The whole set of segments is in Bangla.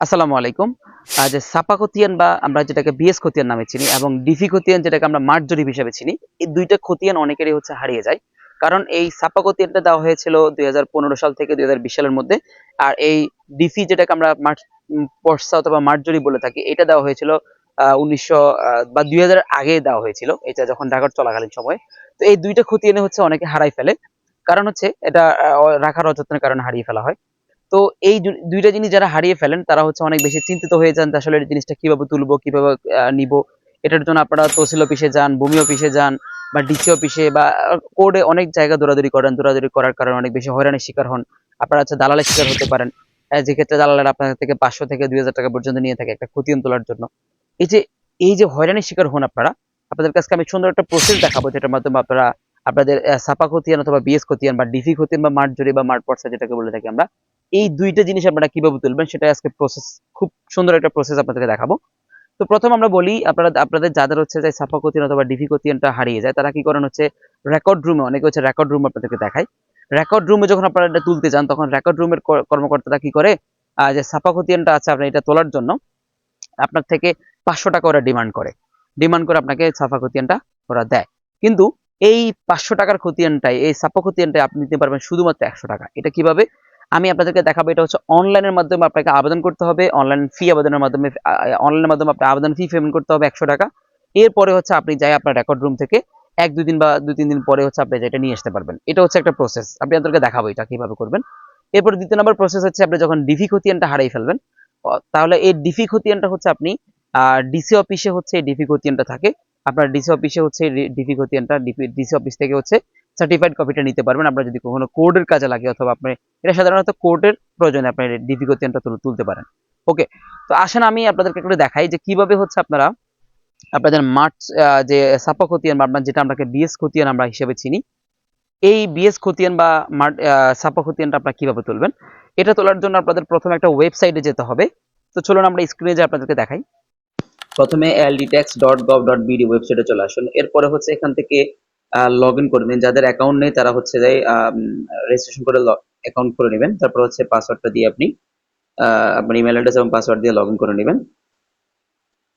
আসসালামু আলাইকুম। আজ সাপা খতিয়ান বা আমরা যেটাকে বিএস খতিয়ান নামে চিনি এবং ডিফি খতিয়ান যেটাকে আমরা মাঠ জরিপ হিসেবে চিনি, এই দুইটা খতিয়ান অনেকেরই হচ্ছে হারিয়ে যায়। কারণ এই সাপা খতিয়ানটা দেওয়া হয়েছিল দুই সাল থেকে দুই সালের মধ্যে, আর এই ডিফি যেটাকে আমরা মাঠ পর্সা অথবা মাঠ জরিপ বলে থাকি, এটা দেওয়া হয়েছিল উনিশশো বা দুই হাজার আগে দেওয়া হয়েছিল, এটা যখন ঢাকার চলাকালীন সময়। তো এই দুইটা খতিয়ানে হচ্ছে অনেকে হারাই ফেলে। কারণ হচ্ছে এটা রাখার অযত্নের কারণে হারিয়ে ফেলা হয়। তো এই দুইটা জিনিস যারা হারিয়ে ফেলেন, তারা হচ্ছে অনেক বেশি চিন্তিত হয়ে যান আসলে এই জিনিসটা কীভাবে তুলবো, কীভাবে নিব। এটার জন্য আপনারা তহসিল অফিসে যান, ভূমি অফিসে যান, বা ডিসি অফিসে, বা কোর্টে অনেক জায়গা দৌড়াদৌড়ি করেন। দৌড়াদৌড়ি করার কারণে অনেক বেশি হয়রানির শিকার হন। আপনারা হচ্ছে দালালের শিকার হতে পারেন। যে ক্ষেত্রে দালালের আপনার থেকে পাঁচশো থেকে দুই হাজার টাকা পর্যন্ত নিয়ে থাকে একটা খতিয়ান তোলার জন্য। এই যে এই যে হয়রানির শিকার হন আপনারা, আপনাদের কাছে আমি সুন্দর একটা প্রসেস দেখাবো, যেটার মাধ্যমে আপনারা, আপনাদের সাপা খতিয়ান অথবা বিএস খতিয়ান বা ডিফি খতিয়ান বা মাঠ জরি বা মাঠ পর্সা যেটাকে বলে থাকি আমরা। এই দুইটা জিনিস আপনারা কীভাবে তুলবেন সেটা আজকে প্রসেস খুব সুন্দর একটা প্রসেস আপনাদেরকে দেখাবো। তো প্রথম আমরা বলি, আপনারা, আপনাদের যাদের হচ্ছে যে সাফা কোতিয়ান অথবা ডিফি কোতিয়ানটা হারিয়ে যায়, তারা কি করেন হচ্ছে রেকর্ড রুমে অনেকে হচ্ছে রেকর্ড রুম আপনাদেরকে দেখায়। রেকর্ড রুমে যখন আপনারা এটা তুলতে যান, তখন রেকর্ড রুমের কর্মকর্তারা কি করে? যে সাফা কোতিয়ানটা আছে আপনার এটা তোলার জন্য আপনার থেকে পাঁচশো টাকা ওরা ডিমান্ড করে। ডিমান্ড করে আপনাকে সাফা খতিয়ানটা ওরা দেয়। কিন্তু এই পাঁচশো টাকার খতিয়ানটাই এই সাপা খতিয়ানটাই আপনি নিতে পারবেন শুধুমাত্র একশো টাকা। এটা কীভাবে? আমি আপনাদেরকে দেখাবো, এটা হচ্ছে অনলাইনের মাধ্যমে আপনাকে আবেদন করতে হবে অনলাইন ফি আবেদনের মাধ্যমে অনলাইনের মাধ্যমে আপনি আবেদন ফি পেমেন্ট করতে হবে একশো টাকা। এরপরে হচ্ছে আপনি যাই আপনার রেকর্ড রুম থেকে এক, দুই দিন বা দুই, তিন দিন পরে হচ্ছে আপনি যেটা নিয়ে আসতে পারবেন। এটা হচ্ছে একটা প্রসেস আপনি আপনাদেরকে দেখাবো এটা কীভাবে করবেন। এরপর দ্বিতীয় নম্বর প্রসেস হচ্ছে আপনি যখন ডিফি খতিয়ানটা হারিয়ে ফেলবেন তাহলে এই ডিফি খতিয়ানটা হচ্ছে আপনি ডিসি অফিসে হচ্ছে এই ডিফি খতিয়ানটা থাকে। আপনার ডিসি অফিসে হচ্ছে ডিফি খতিয়ানটা ডিসি অফিস থেকে হচ্ছে সার্টিফাইড কপিটা নিতে পারবেন। আপনার যদি কখনো কোর্টের কাজে লাগে অথবা আপনি, এটা সাধারণত কোর্টের প্রয়োজনে আপনি ডিফি খতিয়ানটা তুল- তুলতে পারেন। ওকে তো আসেন আমি আপনাদেরকে একটু দেখাই যে কীভাবে হচ্ছে আপনারা আপনাদের মাঠ যে সাপা খতিয়ান বা যেটা আপনাকে বিএস খতিয়ান আমরা হিসেবে চিনি, এই বিএস খতিয়ান বা মাঠ সাপা খতিয়ানটা আপনারা কীভাবে তুলবেন, এটা তোলার জন্য আপনাদের প্রথমে একটা ওয়েবসাইটে যেতে হবে। তো চলুন আমরা স্ক্রিনে যে আপনাদেরকে দেখাই। প্রথমে LDTax dot gov dot BD ওয়েবসাইটে চলে আসুন। এরপরে হচ্ছে এখান থেকে লগ ইন করে নিন। যাদের অ্যাকাউন্ট নেই, তারা হচ্ছে যে রেজিস্ট্রেশন করে অ্যাকাউন্ট করে নেবেন। তারপর হচ্ছে পাসওয়ার্ডটা দিয়ে আপনি আপনার ইমেল অ্যাড্রেস এবং পাসওয়ার্ড দিয়ে লগ ইন করে নেবেন।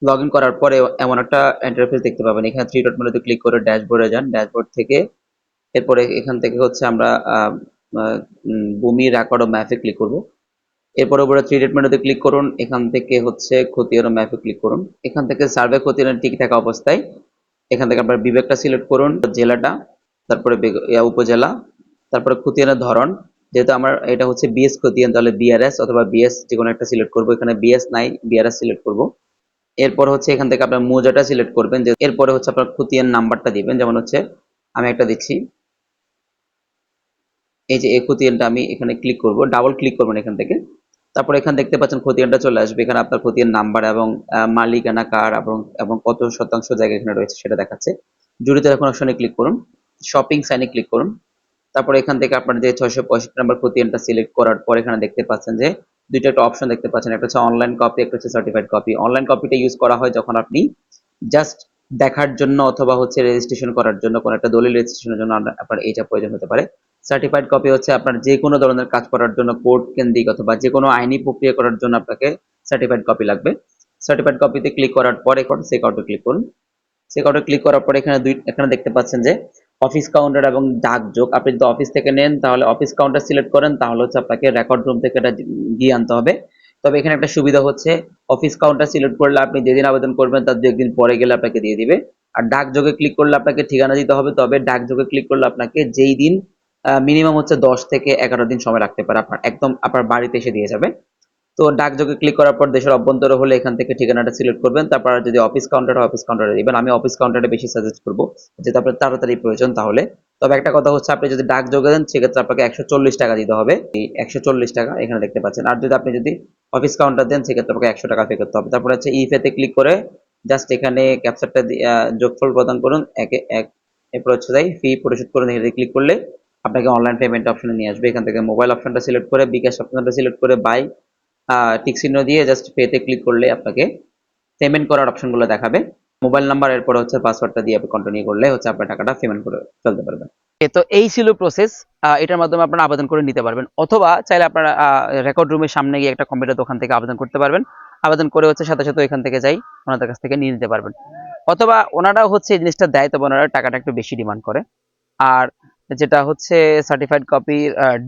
লগ ইন করার পরে এমন একটা ইন্টারফেস দেখতে পাবেন। এখানে থ্রি ডট মেনুতে ক্লিক করে ড্যাশবোর্ডে যান। ড্যাশবোর্ড থেকে এরপরে এখান থেকে হচ্ছে আমরা ভূমি রেকর্ড ও ম্যাপে ক্লিক করব। এরপরে উপরে থ্রি ডট মেনুতে ক্লিক করুন। এখান থেকে হচ্ছে ও ম্যাপে ক্লিক করুন। এখান থেকে সার্ভে খতিয়ানের ঠিক থাকা অবস্থায় এখান থেকে আপনার বিবেকটা সিলেক্ট করুন, জেলাটা, তারপরে উপজেলা, তারপরে খতিয়ানের ধরন, যেহেতু আমার এটা হচ্ছে বিএস খতিয়ান, তাহলে বিআরএস অথবা বিএস যে কোনো একটা সিলেক্ট করব। এখানে বিএস নাই বিআরএস সিলেক্ট করব। এরপর হচ্ছে এখান থেকে আপনার মোজাটা সিলেক্ট করবেন, যে এরপরে হচ্ছে আপনার খতিয়ান নাম্বারটা দিবেন, যেমন হচ্ছে আমি একটা দিচ্ছি। এই যে এই খতিয়ানটা আমি এখানে ক্লিক করব ডাবল ক্লিক করবেন এখান থেকে। তারপর এখানে দেখতে পাচ্ছেন খতিয়ানটা চলে আসবে। এখানে আপনার খতিয়ান নাম্বার এবং মালিকানা কার এবং এবং কত শতাংশ জায়গা এখানে রয়েছে সেটা দেখাচ্ছে। জুড়িতে এখন অপশনে ক্লিক করুন শপিং সাইনে ক্লিক করুন। তারপর এখান থেকে আপনার যে ছয়শো পঁয়ষট্টি নাম্বার খতিয়ানটা সিলেক্ট করার পর এখানে দেখতে পাচ্ছেন যে দুইটা একটা অপশন দেখতে পাচ্ছেন। একটা হচ্ছে অনলাইন কপি একটা হচ্ছে সার্টিফাইড কপি অনলাইন কপিটা ইউজ করা হয় যখন আপনি জাস্ট দেখার জন্য অথবা হচ্ছে রেজিস্ট্রেশন করার জন্য, কোনো একটা দলিল রেজিস্ট্রেশনের জন্য আপনার- এইটা প্রয়োজন হতে পারে। সার্টিফাইড কপি হচ্ছে আপনার যে কোনো ধরনের কাজ করার জন্য কোর্ট কেন্দ্রিক অথবা যে কোনো আইনি প্রক্রিয়া করার জন্য আপনাকে সার্টিফাইড কপি লাগবে। সার্টিফাইড কপিতে ক্লিক করার পরে এখন চেক আউটে ক্লিক করুন। চেক আউটে ক্লিক করার পরে এখানে দুই, এখানে দেখতে পাচ্ছেন যে অফিস কাউন্টার এবং ডাকযোগ আপনি যদি অফিস থেকে নেন তাহলে অফিস কাউন্টার সিলেক্ট করেন, তাহলে হচ্ছে আপনাকে রেকর্ড রুম থেকে এটা গিয়ে আনতে হবে। তবে এখানে একটা সুবিধা হচ্ছে অফিস কাউন্টার সিলেক্ট করলে আপনি যেদিন আবেদন করবেন তার দু একদিন পরে গেলে আপনাকে দিয়ে দিবে। আর ডাকযোগে ক্লিক করলে আপনাকে ঠিকানা দিতে হবে, তবে ডাকযোগে ক্লিক করলে আপনাকে যেই দিন মিনিমাম হচ্ছে দশ থেকে এগারো দিন সময় লাগতে পারে আপনার। একদম আপনার বাড়িতে এসে দিয়ে যাবে। তো ডাকযোগে ক্লিক করার পর দেশের অভ্যন্তরে হলে এখান থেকে ঠিকানাটা সিলেক্ট করবেন। তারপর যদি অফিস কাউন্টার অফিস কাউন্টারে দিবেন। আমি অফিস কাউন্টারে বেশি সাজেস্ট করব যেটা আপনার তাড়াতাড়ি প্রয়োজন তাহলে। তবে একটা কথা হচ্ছে, আপনি যদি ডাকযোগে দেন, সেক্ষেত্রে আপনাকে একশো চল্লিশ টাকা দিতে হবে। এই একশো চল্লিশ টাকা এখানে দেখতে পাচ্ছেন। আর যদি আপনি যদি অফিস কাউন্টার দেন, সেক্ষেত্রে আপনাকে একশো টাকা পে করতে হবে। তারপর হচ্ছে ইফেতে ক্লিক করে জাস্ট এখানে ক্যাপচারটা যোগফল প্রদান করুন। একে এক এরপর হচ্ছে যাই ফি পরিশোধ করুন এখানে ক্লিক করলে আপনাকে অনলাইন পেমেন্ট অপশনে নিয়ে আসবে। এখান থেকে মোবাইল অপশনটা সিলেক্ট করে, বিকাশ অপশনটা সিলেক্ট করে বাই টিক চিহ্ন দিয়ে জাস্ট পেতে ক্লিক করলে আপনাকে পেমেন্ট করার অপশনগুলো দেখাবে। মোবাইল নাম্বার এরপর হচ্ছে পাসওয়ার্ডটা দিয়ে আপনি কন্টিনিউ করলে হচ্ছে আপনার টাকাটা পেমেন্ট করে ফেলতে পারবেন। তো এই ছিল প্রসেস এটার মাধ্যমে আপনারা আবেদন করে নিতে পারবেন। অথবা চাইলে আপনারা রেকর্ড রুমের সামনে গিয়ে একটা কম্পিউটার দোকান থেকে আবেদন করতে পারবেন। আবেদন করে হচ্ছে সাথে সাথে এখান থেকে যাই, ওনাদের কাছ থেকে নিয়ে নিতে পারবেন। অথবা ওনারাও হচ্ছে এই জিনিসটা দেয়, তবে ওনারা টাকাটা একটু বেশি ডিমান্ড করে। আর যেটা হচ্ছে সার্টিফাইড কপি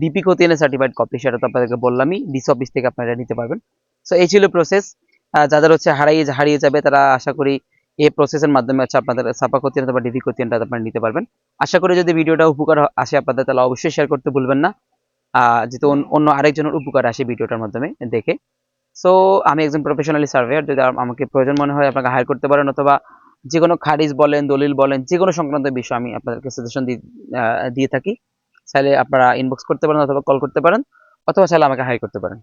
ডিপি খতিয়ানের সার্টিফাইড কপি সেটা তো আপনাদেরকে বললামই ডিসি অফিস থেকে আপনারা নিতে পারবেন। সো এই ছিল প্রসেস যাদের হচ্ছে হারিয়ে হারিয়ে যাবে, তারা আশা করি এই প্রসেসের মাধ্যমে হচ্ছে আপনাদের সাপা খতিয়ান অথবা ডিপি খতিয়ানটা আপনারা নিতে পারবেন। আশা করি যদি ভিডিওটা উপকার আসে আপনাদের, তাহলে অবশ্যই শেয়ার করতে ভুলবেন না। যেহেতু অন্য আরেকজনের উপকার আসে ভিডিওটার মাধ্যমে দেখে। সো আমি একজন প্রফেশনালি সার্ভেয়ার যদি আমাকে প্রয়োজন মনে হয় আপনাকে হায়ার করতে পারেন অথবা যে কোনো খারিজ বলেন, দলিল বলেন যে কোনো সংক্রান্ত বিষয় আমি আপনাদেরকে সাজেশন দিয়ে থাকি। চাইলে আপনারা ইনবক্স করতে পারেন অথবা কল করতে পারেন, অথবা চাইলে আমাকে হাই করতে পারেন।